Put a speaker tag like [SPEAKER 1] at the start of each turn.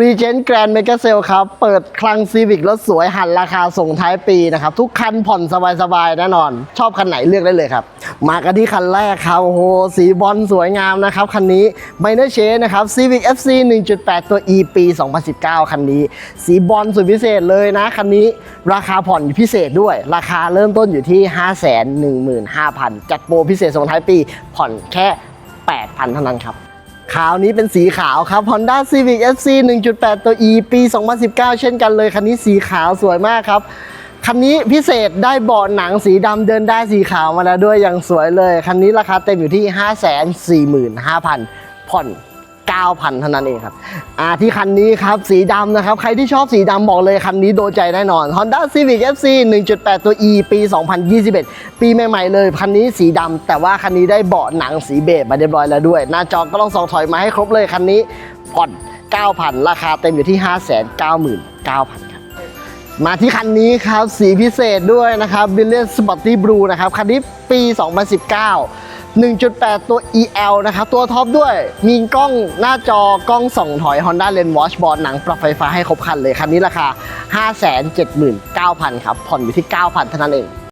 [SPEAKER 1] Regent Grand Mega Sale ครับ เปิดคลัง Civic รถสวยหันราคาส่งท้ายปีนะครับ ทุกคันผ่อนสบายๆแน่นอน ชอบคันไหนเลือกได้เลยครับ มากันที่คันแรกครับ โอ้โห สีบอลสวยงามนะครับ คันนี้ Minor Change นะครับ Civic FC 1.8 ตัว E ปี 2019 คันนี้ สีบอลสุดพิเศษเลยนะ คันนี้ราคาผ่อนพิเศษด้วย ราคาเริ่มต้นอยู่ที่ 515,000 จัดโปรพิเศษส่งท้ายปี ผ่อนแค่ 8,000 เท่านั้นครับ ขาวนี้เป็นสีขาวครับ Honda Civic FC 1.8 ตัว E ปี 2019 เช่นกันเลยคันนี้สีขาวสวยมากครับคันนี้พิเศษได้เบาะหนังสีดำเดินได้สีขาวมาแล้วด้วยอย่างสวยเลย คันนี้ราคาเต็มอยู่ที่ 545,000ผ่อน 9,000เท่านั้นเองครับอ่าที่คันนี้ครับสีดำนะครับ ใครที่ชอบสีดำบอกเลยคันนี้โดนใจแน่นอน Honda Civic FC 1.8 ตัว E ปี 2021 ปีใหม่ๆเลย คันนี้สีดำแต่ว่าคันนี้ได้เบาะหนังสีเบจมาเรียบร้อยแล้วด้วย หน้าจอก็ต้องส่องถอยมาให้ครบเลยคันนี้ผ่อน 9,000 ราคาเต็มอยู่ที่ 599,000ครับมาที่คันนี้ครับสีพิเศษด้วยนะครับ b i l l i o n Sporty Blue นะครับคันนี้ปี 2019 1.8 ตัว EL นะครับ ตัวท็อปด้วย มีกล้องหน้าจอกล้องส่องถอย Honda Lens Watch บอร์ดหนังปรับไฟฟ้าให้ครบคันเลย คันนี้ราคา 579,000 ครับ ผ่อนอยู่ที่ 9,000เท่านั้นเอง